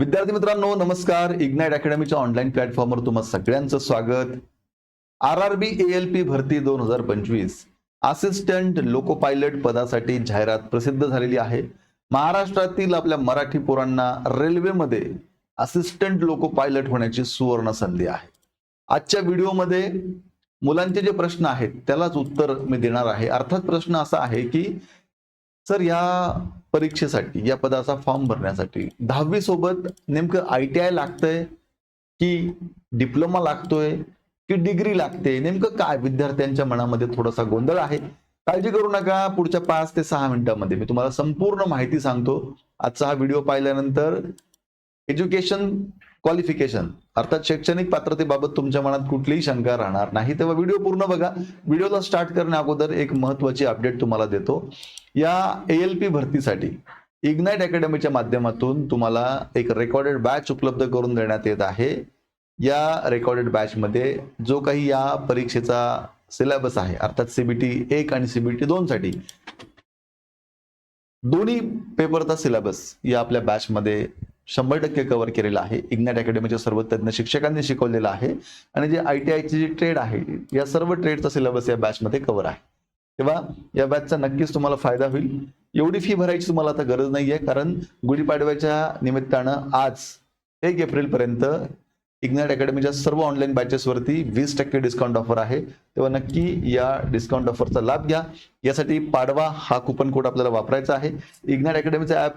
विद्यार्थी मित्रांनो नमस्कार. इग्नाइट अकॅडमीच्या ऑनलाईन प्लॅटफॉर्मवर तुम्हा सगळ्यांचं स्वागत. R R B A L P भरती दोन हजार पंचवीस. असिस्टंट लोको पायलट पदासाठी जाहिरात प्रसिद्ध झालेली आहे. महाराष्ट्रातील आपल्या मराठी पोरांना रेल्वेमध्ये असिस्टंट लोको पायलट होण्याची सुवर्ण संधी आहे. आजच्या व्हिडिओमध्ये मुलांचे जे प्रश्न आहेत त्यालाच उत्तर मी देणार आहे. अर्थात प्रश्न असा आहे की सर या परीक्षेसाठी या पदाचा फॉर्म भरण्यासाठी दहावी सोबत नेमकं आय टी आय लागतंय की डिप्लोमा लागतोय की डिग्री लागते? नेमकं काय? विद्यार्थ्यांच्या मनामध्ये थोडासा गोंधळ आहे. काळजी करू नका. पुढच्या पाच ते सहा मिनिटांमध्ये मी तुम्हाला संपूर्ण माहिती सांगतो. आजचा हा व्हिडिओ पाहिल्यानंतर एज्युकेशन क्वालिफिकेशन अर्थात शैक्षणिक पात्रतेबाबत तुमच्या मनात कुठलीही शंका राहणार नाही. तेव्हा व्हिडिओ पूर्ण बघा. व्हिडिओला स्टार्ट करण्या अगोदर एक महत्वाची अपडेट तुम्हाला देतो. या एल पी भरतीसाठी इग्नाईट अकॅडमीच्या माध्यमातून तुम्हाला एक रेकॉर्डेड बॅच उपलब्ध करून देण्यात येत आहे. या रेकॉर्डेड बॅचमध्ये जो काही या परीक्षेचा सिलेबस आहे अर्थात सीबीटी एक आणि सीबीटी दोन साठी दोन्ही पेपरचा सिलेबस या आपल्या बॅचमध्ये शंभर टक्के कव्हर केलेला आहे. इग्नाइट अकॅडमीच्या सर्व तज्ज्ञ शिक्षकांनी शिकवलेलं आहे. आणि जे आय टी आयची जी ट्रेड आहे या सर्व ट्रेडचा सिलेबस या बॅचमध्ये कव्हर आहे. तेव्हा या बॅचचा नक्कीच तुम्हाला फायदा होईल. एवढी फी भरायची तुम्हाला आता गरज नाहीये कारण गुढीपाडव्याच्या निमित्तानं आज एक एप्रिलपर्यंत इग्नॅट इग्नाइट अकॅडमीच्या सर्व ऑनलाईन बॅचेसवरती वीस टक्के डिस्काउंट ऑफर आहे. तेव्हा नक्की या डिस्काउंट ऑफरचा लाभ घ्या. यासाठी पाडवा हा कुपन कोड आपल्याला वापरायचा आहे. इग्नाइट अकॅडमीचा ऍप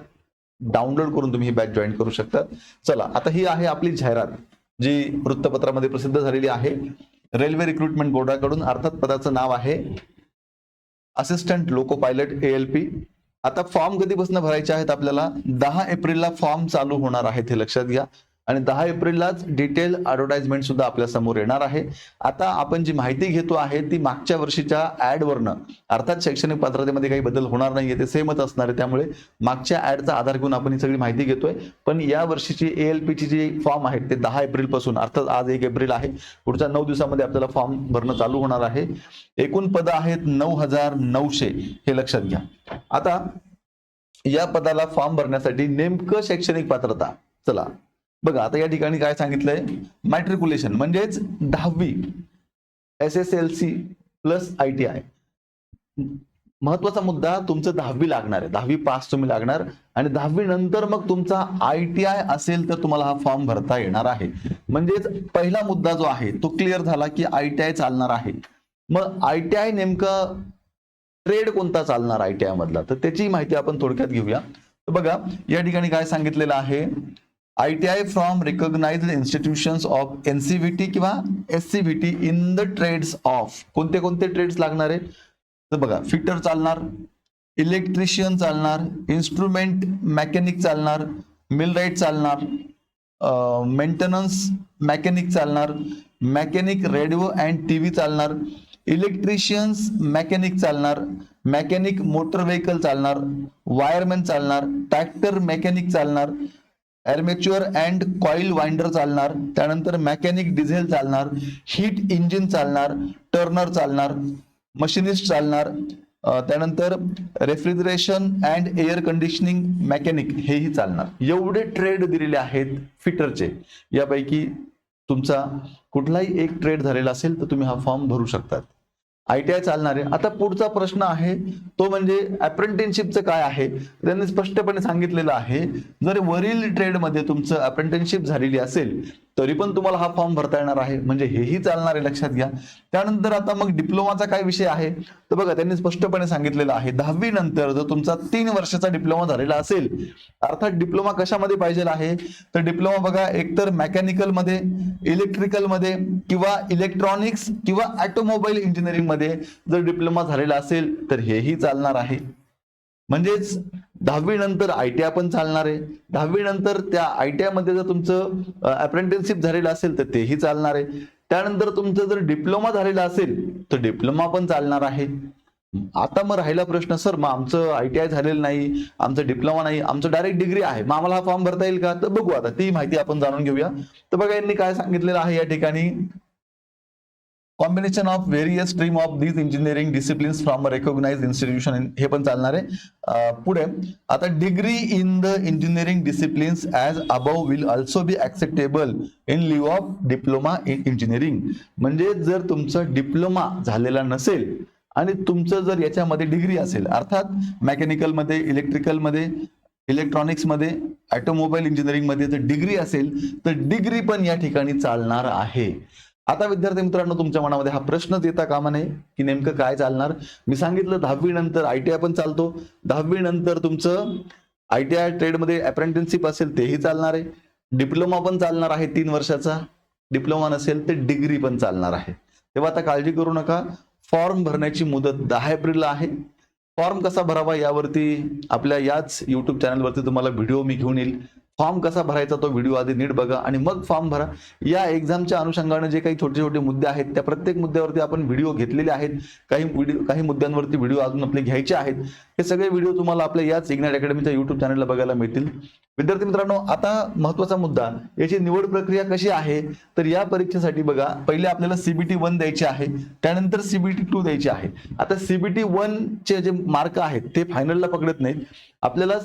डाउनलोड करून तुम्ही ही बॅच जॉईन करू शकता. चला आता ही आहे आपली जाहिरात जी वृत्तपत्रामध्ये प्रसिद्ध झालेली आहे. रेल्वे रिक्रुटमेंट बोर्डाकडून अर्थात पदाचं नाव आहे assistant loco pilot A L P आता फॉर्म कधीपासून भरायचे आहेत आपल्याला? दहा एप्रिलला फॉर्म चालू होणार आहेत हे लक्षात घ्या. आणि दहा एप्रिललाच डिटेल ऍडव्हर्टाइजमेंट सुद्धा आपल्यासमोर येणार आहे. आता आपण जी माहिती घेतो आहे ती मागच्या वर्षीच्या ऍडवरनं अर्थात शैक्षणिक पात्रतेमध्ये काही बदल होणार नाहीये ते सेमच असणार आहे. त्यामुळे मागच्या ऍडचा आधार घेऊन आपण ही सगळी माहिती घेतोय. पण या वर्षीची A L Peechi G form आहेत ते दहा एप्रिलपासून अर्थात आज एक एप्रिल आहे. पुढच्या नऊ दिवसामध्ये आपल्याला फॉर्म भरणं चालू होणार आहे. एकूण पद आहेत नऊ हजार नऊशे हे लक्षात घ्या. आता या पदाला फॉर्म भरण्यासाठी नेमकं शैक्षणिक पात्रता. चला. बघा आता या ठिकाणी काय सांगितलंय? मॅट्रिक्युलेशन म्हणजेच दहावी. S S L C plus I T I महत्त्वाचा मुद्दा तुमचं दहावी लागणार आहे. दहावी पास तुम्ही लागणार. आणि दहावी नंतर मग तुमचा आय टी आय असेल तर तुम्हाला हा फॉर्म भरता येणार आहे. म्हणजेच पहिला मुद्दा जो आहे तो क्लिअर झाला की आय टी आय चालणार आहे. मग आय टी आय नेमकं ट्रेड कोणता चालणार आय टी आय मधला? तर त्याची माहिती आपण थोडक्यात घेऊया. तर बघा या ठिकाणी काय सांगितलेलं आहे? I from recognised institutions of NCVT किंवा T in the trades of कोणते कोणते ट्रेड्स लागणार आहे तर बघा फिटर चालणार इलेक्ट्रिशियन चालणार इन्स्ट्रुमेंट मेकॅनिक चालणार मिलराईट चालणार मेंटेनन्स मेकॅनिक चालणार mechanic radio and T V चालणार इलेक्ट्रिशियन्स मेकॅनिक चालणार मेकॅनिक मोटर व्हेकल चालणार वायरमॅन चालणार ट्रॅक्टर मेकॅनिक चालणार ॲर्मेच्युअर अँड कॉईल वाइंडर चालणार त्यानंतर मेकॅनिक डिझेल चालणार हीट इंजिन चालणार टर्नर चालणार मशिनिस्ट चालणार त्यानंतर refrigeration and air conditioning mechanic हेही चालणार. एवढे ट्रेड दिलेले आहेत फिटरचे. यापैकी तुमचा कुठलाही एक ट्रेड झालेला असेल तर तुम्ही हा फॉर्म भरू शकतात. आय टी आय चालणार. आहे आता पुढचा प्रश्न आहे तो म्हणजे अप्रेंटिसशिपचं काय आहे? त्यांनी स्पष्टपणे सांगितलेलं आहे जर वरील ट्रेडमध्ये तुमचं अप्रेंटिसशिप झालेली असेल तरी पण तुम्हाला हा फॉर्म भरता येणार आहे. म्हणजे हेही चालणार आहे लक्षात घ्या. त्यानंतर आता मग डिप्लोमाचा काय विषय आहे? तर बघा त्यांनी स्पष्टपणे सांगितलेलं आहे. दहावी नंतर जर तुमचा तीन वर्षाचा डिप्लोमा झालेला असेल अर्थात डिप्लोमा कशामध्ये पाहिजे आहे? तर डिप्लोमा बघा एकतर मेकॅनिकलमध्ये इलेक्ट्रिकलमध्ये किंवा इलेक्ट्रॉनिक्स किंवा ऑटोमोबाईल इंजिनिअरिंगमध्ये जर डिप्लोमा झालेला असेल तर हेही चालणार आहे. म्हणजेच दहावी नंतर आय टी आय पण चालणार आहे. दहावी नंतर त्या आय टी आयमध्ये जर तुमचं अप्रेंटिसशिप झालेलं असेल तर तेही चालणार आहे. त्यानंतर तुमचं जर डिप्लोमा झालेला असेल तर डिप्लोमा पण चालणार आहे. आता मग राहिला प्रश्न सर मग आमचं आय टी आय झालेलं नाही आमचं डिप्लोमा नाही आमचं डायरेक्ट डिग्री आहे मग आम्हाला हा फॉर्म भरता येईल का? तर बघू आता ती माहिती आपण जाणून घेऊया. तर बघा यांनी काय सांगितलेलं आहे या ठिकाणी? Combination of various stream of these engineering disciplines from a recognise institution हे पण चालणार आहे. पुढे आता degree in the engineering disciplines as above will also be acceptable in lieu of diploma in engineering म्हणजे जर तुमचं डिप्लोमा झालेला नसेल आणि तुमचं जर याच्यामध्ये डिग्री असेल अर्थात मेकॅनिकलमध्ये इलेक्ट्रिकलमध्ये इलेक्ट्रॉनिक्समध्ये ऑटोमोबाईल इंजिनिअरिंगमध्ये जर डिग्री असेल तर डिग्री पण या ठिकाणी चालणार आहे. आता विद्यार्थी मित्रांनो तुमच्या मनामध्ये हा प्रश्नच येता कामा नये की नेमकं काय चालणार? मी सांगितलं दहावी नंतर आय टी आय पण चालतो. दहावी नंतर तुमचं आय टी आय ट्रेडमध्ये अप्रेंटिसशिप असेल तेही चालणार आहे. डिप्लोमा पण चालणार आहे तीन वर्षाचा. डिप्लोमा नसेल तर डिग्री पण चालणार आहे. तेव्हा आता काळजी करू नका. फॉर्म भरण्याची मुदत दहा एप्रिलला आहे. फॉर्म कसा भरावा यावरती आपल्या याच युट्यूब चॅनलवरती तुम्हाला व्हिडिओ मी घेऊन येईल. फॉर्म कसा भरायचा तो व्हिडिओ आधी नीट बघा आणि मग फॉर्म भरा. या एक्झामच्या अनुषंगाने जे काही छोटे छोटे मुद्दे आहेत त्या प्रत्येक मुद्द्यावरती आपण व्हिडिओ घेतलेले आहेत. काही व्हिडिओ काही मुद्द्यांवरती व्हिडिओ अजून आपले घ्यायचे आहेत. हे सगळे व्हिडिओ तुम्हाला आपल्या याच इग्नाट अकॅडमीच्या युट्यूब चॅनलला बघायला मिळतील. विद्यार्थी मित्रांनो आता महत्त्वाचा मुद्दा याची निवड प्रक्रिया कशी आहे? तर या परीक्षेसाठी बघा पहिले आपल्याला सीबीटी वन द्यायचे आहे त्यानंतर सीबीटी टू द्यायचे आहे. आता सीबीटी वन चे जे मार्क आहेत ते फायनलला पकडत नाहीत. आपल्याला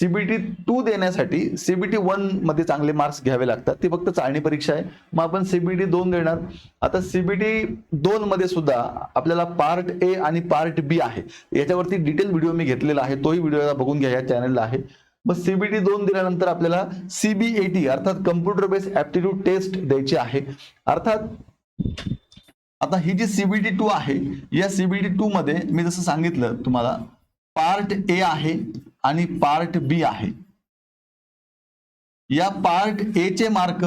सीबीटी टू देण्यासाठी सीबीटी वनमध्ये चांगले मार्क्स घ्यावे लागतात. ती फक्त चाळणी परीक्षा आहे. मग आपण सीबीटी दोन देणार. आता सीबीटी दोन मध्ये सुद्धा आपल्याला पार्ट ए आणि पार्ट बी आहे. याच्यावरती डिटेल व्हिडिओ मी घेतलेला आहे. तोही व्हिडिओ बघून घ्या या चॅनलला आहे. मग सीबीटी दोन दिल्यानंतर आपल्याला सीबीएटी अर्थात कम्प्युटर बेस्ड ऍप्टिट्यूड टेस्ट द्यायची आहे. अर्थात आता ही जी सीबीटी टू आहे या सीबीटी टू मध्ये मी जसं सांगितलं तुम्हाला पार्ट ए आहे. आणि पार्ट बी आहे. या पार्ट ए चे मार्क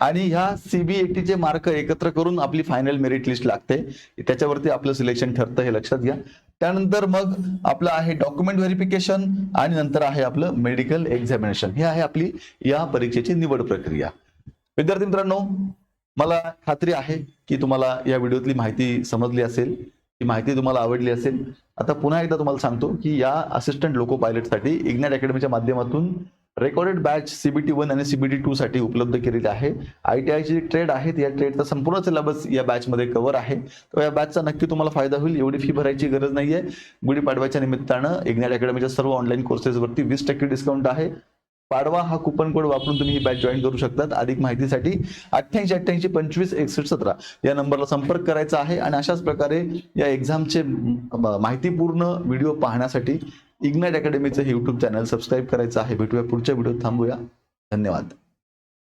आणि ह्या सीबीएटी चे मार्क एकत्र करून आपली फायनल मेरिट लिस्ट लागते. त्याच्यावरती आपलं सिलेक्शन ठरतं हे लक्षात घ्या. त्यानंतर मग आपलं आहे डॉक्युमेंट व्हेरिफिकेशन आणि नंतर आहे आपलं मेडिकल एक्झामिनेशन हे आहे आपली या परीक्षेची निवड प्रक्रिया. विद्यार्थी मित्रांनो मला खात्री आहे की तुम्हाला या व्हिडिओतली माहिती समजली असेल. ही माहिती तुम्हाला आवडली असेल. आता पुन्हा एकदा तुम्हाला सांगतो की या असिस्टंट लोको पायलटसाठी इग्नॅट अकॅडमीच्या माध्यमातून रेकॉर्डेड बॅच सीबीटी वन आणि सीबीटी टू साठी उपलब्ध केलेली आहे. आय टी आयची ट्रेड आहेत या ट्रेडचा संपूर्ण सिलेबस या बॅचमध्ये कव्हर आहे. तर या बॅचचा नक्की तुम्हाला फायदा होईल. एवढी फी भरायची गरज नाही आहे गुढीपाडव्याच्या निमित्तानं इग्नॅट अकॅडमीच्या सर्व ऑनलाईन कोर्सेसवरती वीस टक्के डिस्काउंट आहे. पाडवा हा कुपन कोड वापरून तुम्ही ही बॅच जॉईन करू शकतात. अधिक माहितीसाठी अठ्ठ्याऐंशी अठ्ठ्याऐंशी पंचवीस एकसष्ट सतरा या नंबरला संपर्क करायचा आहे आणि अशाच प्रकारे या एक्झामचे माहितीपूर्ण व्हिडिओ पाहण्यासाठी इग्नाइट अकॅडमीचं हे चॅनल सबस्क्राईब करायचं आहे. भेटूया पुढच्या व्हिडिओत थांबूया. धन्यवाद.